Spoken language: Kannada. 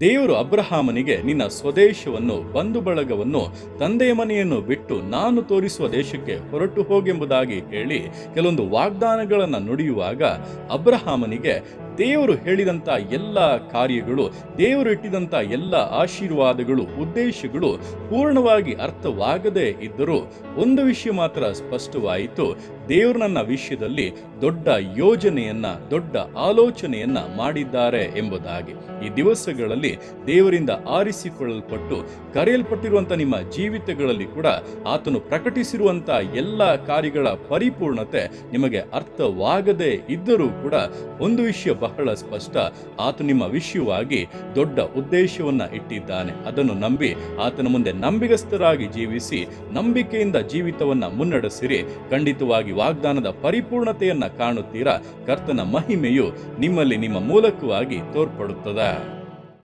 ದೇವರು ಅಬ್ರಹಾಮನಿಗೆ, ನಿನ್ನ ಸ್ವದೇಶವನ್ನು ಬಂಧು ಬಳಗವನ್ನು ತಂದೆಯ ಮನೆಯನ್ನು ಬಿಟ್ಟು ನಾನು ತೋರಿಸುವ ದೇಶಕ್ಕೆ ಹೊರಟು ಹೋಗೆಂಬುದಾಗಿ ಹೇಳಿ, ಕೆಲವೊಂದು ವಾಗ್ದಾನಗಳನ್ನು ನುಡಿಯುವಾಗ ಅಬ್ರಹಾಮನಿಗೆ ದೇವರು ಹೇಳಿದಂಥ ಎಲ್ಲ ಕಾರ್ಯಗಳು, ದೇವರು ಇಟ್ಟಿದಂಥ ಎಲ್ಲ ಆಶೀರ್ವಾದಗಳು, ಉದ್ದೇಶಗಳು ಪೂರ್ಣವಾಗಿ ಅರ್ಥವಾಗದೇ ಇದ್ದರೂ ಒಂದು ವಿಷಯ ಮಾತ್ರ ಸ್ಪಷ್ಟವಾಯಿತು. ದೇವರು ನನ್ನ ವಿಷಯದಲ್ಲಿ ದೊಡ್ಡ ಯೋಜನೆಯನ್ನ, ದೊಡ್ಡ ಆಲೋಚನೆಯನ್ನ ಮಾಡಿದ್ದಾರೆ ಎಂಬುದಾಗಿ. ಈ ದಿವಸಗಳಲ್ಲಿ ದೇವರಿಂದ ಆರಿಸಿಕೊಳ್ಳಲ್ಪಟ್ಟು ಕರೆಯಲ್ಪಟ್ಟಿರುವಂಥ ನಿಮ್ಮ ಜೀವಿತಗಳಲ್ಲಿ ಕೂಡ ಆತನು ಪ್ರಕಟಿಸಿರುವಂಥ ಎಲ್ಲ ಕಾರ್ಯಗಳ ಪರಿಪೂರ್ಣತೆ ನಿಮಗೆ ಅರ್ಥವಾಗದೇ ಇದ್ದರೂ ಕೂಡ ಒಂದು ವಿಷಯ ಬಹಳ ಸ್ಪಷ್ಟ. ಆತ ನಿಮ್ಮ ವಿಷಯವಾಗಿ ದೊಡ್ಡ ಉದ್ದೇಶವನ್ನ ಇಟ್ಟಿದ್ದಾನೆ. ಅದನ್ನು ನಂಬಿ ಆತನ ಮುಂದೆ ನಂಬಿಗಸ್ಥರಾಗಿ ಜೀವಿಸಿ, ನಂಬಿಕೆಯಿಂದ ಜೀವಿತವನ್ನ ಮುನ್ನಡೆಸಿರಿ. ಖಂಡಿತವಾಗಿ ವಾಗ್ದಾನದ ಪರಿಪೂರ್ಣತೆಯನ್ನ ಕಾಣುತ್ತೀರಾ? ಕರ್ತನ ಮಹಿಮೆಯು ನಿಮ್ಮಲ್ಲಿ ನಿಮ್ಮ ಮೂಲಕವಾಗಿ ತೋರ್ಪಡುತ್ತದೆ.